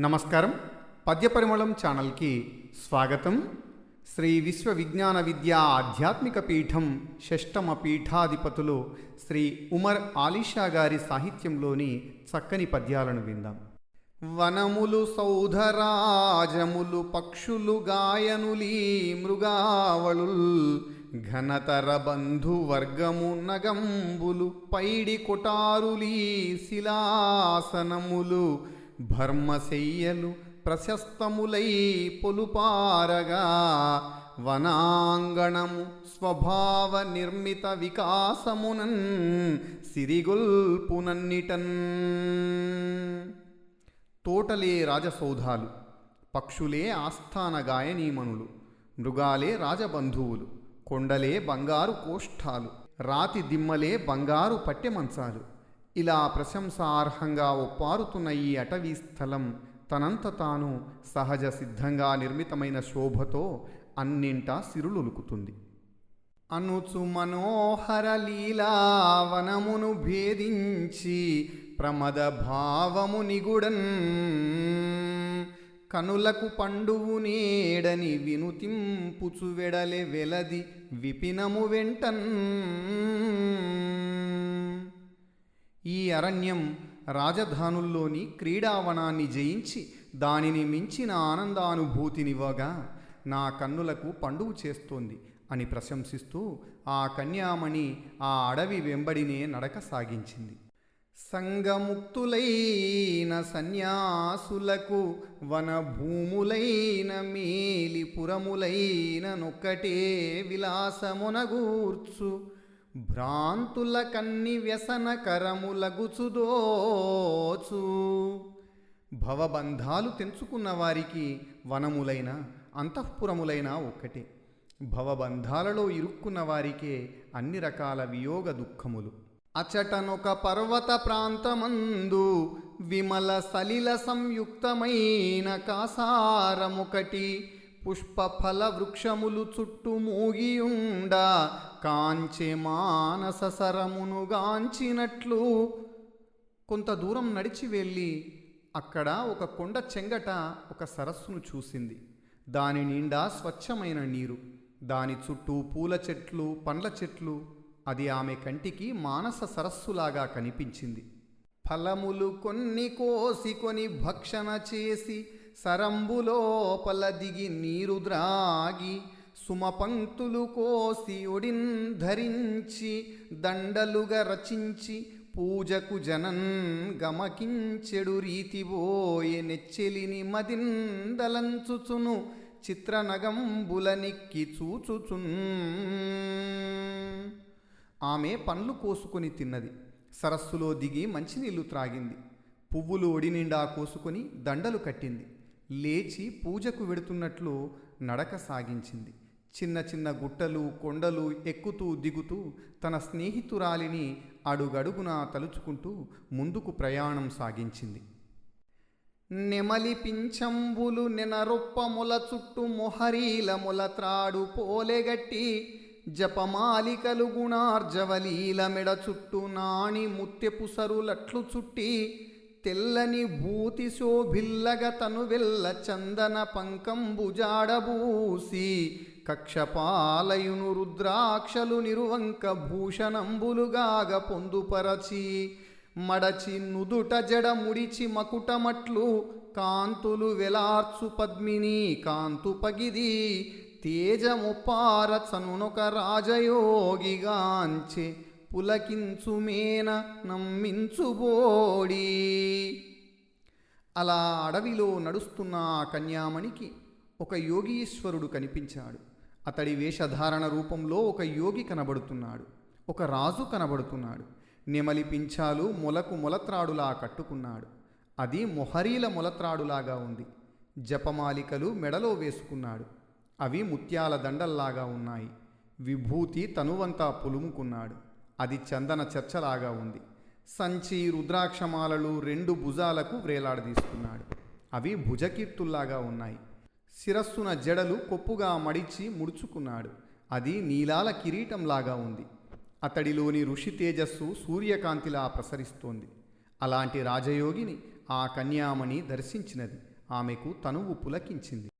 నమస్కారం. పద్యపరిమళం ఛానల్కి స్వాగతం. శ్రీ విశ్వ విజ్ఞాన విద్యా ఆధ్యాత్మిక పీఠం షష్టమ పీఠాధిపతులు శ్రీ ఉమర్ ఆలిషా గారి సాహిత్యంలోని చక్కని పద్యాలను విందాం. వనములు సౌధరాజములు పక్షులు గాయనులీ మృగావళుల్ ఘనతర బంధువర్గము నగంబులు పైడి కొటారులీ శిలాసనములు భర్మశయ్యలు ప్రశస్తములై పొలుపారగా వనాంగణము స్వభావ నిర్మిత వికాసమునన్ సిరిగొల్పునన్నిటన్. తోటలే రాజసౌధాలు పక్షులే ఆస్థాన గాయనీమణులు మృగాలే రాజబంధువులు కొండలే బంగారు కోష్ఠాలు రాతి దిమ్మలే బంగారు పట్టెమంచాలు. మంచాలు ఇలా ప్రశంసార్హంగా ఒప్పారుతున్న ఈ అటవీ స్థలం తనంత తాను సహజ సిద్ధంగా నిర్మితమైన శోభతో అన్నింటా సిరులులుకుతుంది. అనుచు మనోహర లీలావనమును భేదించి ప్రమద భావము నిగుడన్ కనులకు పండువు నేడని వినుతింపుచు వెడలె వెలది విపినము వెంటన్ ఈ అరణ్యం రాజధానుల్లోని క్రీడావనాన్ని జయించి దానిని మించిన ఆనందానుభూతినివ్వగా నా కన్నులకు పండుగ చేస్తోంది అని ప్రశంసిస్తూ ఆ కన్యామణి ఆ అడవి వెంబడినే నడక సాగించింది. సంగముక్తులైన సన్యాసులకు వనభూములైన మేలిపురములైన నొక్కటే విలాసమునగూర్చు. భ్రాంతుల కన్ని వ్యసన కరములగుచుదోచు భవబంధాలు తెంచుకున్న వారికి వనములైన అంతఃపురములైన ఒక్కటే. భవబంధాలలో ఇరుక్కున్న వారికే అన్ని రకాల వియోగ దుఃఖములు. అచటనొక పర్వత ప్రాంతమందు విమల సలిల సంయుక్తమైన కాసారముకటి పుష్పఫల వృక్షములు చుట్టూ మూగియుండ కాంచె మానస సరమును గాంచినట్లు. కొంత దూరం నడిచి వెళ్ళి అక్కడ ఒక కొండ చెంగట ఒక సరస్సును చూసింది. దాని నిండా స్వచ్ఛమైన నీరు. దాని చుట్టూ పూల చెట్లు పండ్ల చెట్లు. అది ఆమె కంటికి మానస సరస్సులాగా కనిపించింది. ఫలములు కొన్ని కోసి కొని భక్షణ చేసి సరంబులోపల దిగి నీరు ద్రాగి సుమపంక్తులు కోసి ఒడిన్ ధరించి దండలుగా రచించి పూజకు జనన్ గమకించెడు రీతిబోయే నెచ్చెలిని మదిందలంచుచును చిత్రనగంబులనిక్కి చూచుచున్. ఆమె పండ్లు కోసుకొని తిన్నది. సరస్సులో దిగి మంచినీళ్ళు త్రాగింది. పువ్వులు ఒడి నిండా కోసుకొని దండలు కట్టింది. లేచి పూజకు వెడుతున్నట్లు నడక సాగించింది. చిన్న చిన్న గుట్టలు కొండలు ఎక్కుతూ దిగుతూ తన స్నేహితురాలిని అడుగడుగునా తలుచుకుంటూ ముందుకు ప్రయాణం సాగించింది. నెమలి పింఛంబులు నెనరొప్పముల చుట్టూ మొహరీలముల త్రాడు పోలెగట్టి జపమాలికలు గుణార్జవలీల మెడ చుట్టూ నాణి ముత్యపు సరులట్లు చుట్టి తెల్లని భూతి శోభిల్లగ తను వెల్ల చందన పంకంబు జాడబూసి కక్షపాలయును రుద్రాక్షలు నిరువంక భూషణంబులుగాగ పొందుపరచి మడచి నుదుట జడ ముడిచి మకుటమట్లు కాంతులు వెలార్చు పద్మిని కాంతు పగిది తేజముపార చనునొక రాజయోగిగాంచె పులకించుమేన నమ్మించుబోడి. అలా అడవిలో నడుస్తున్న ఆ కన్యామణికి ఒక యోగీశ్వరుడు కనిపించాడు. అతడి వేషధారణ రూపంలో ఒక యోగి కనబడుతున్నాడు. ఒక రాజు కనబడుతున్నాడు. నెమలి పింఛాలు మొలకు మొలత్రాడులా కట్టుకున్నాడు. అది మొహరీల మొలత్రాడులాగా ఉంది. జపమాలికలు మెడలో వేసుకున్నాడు. అవి ముత్యాల దండల్లాగా ఉన్నాయి. విభూతి తనువంతా పులుముకున్నాడు. అది చందన చర్చలాగా ఉంది. సంచి రుద్రాక్షమాలలు రెండు భుజాలకు వ్రేలాడదీసుకున్నాడు అవి భుజకీర్తుల్లాగా ఉన్నాయి. శిరస్సున జడలు కొప్పుగా మడిచి ముడుచుకున్నాడు. అది నీలాల కిరీటంలాగా ఉంది. అతడిలోని ఋషి తేజస్సు సూర్యకాంతిలా ప్రసరిస్తోంది. అలాంటి రాజయోగిని ఆ కన్యామణి దర్శించినది. ఆమెకు తనువు పులకించింది.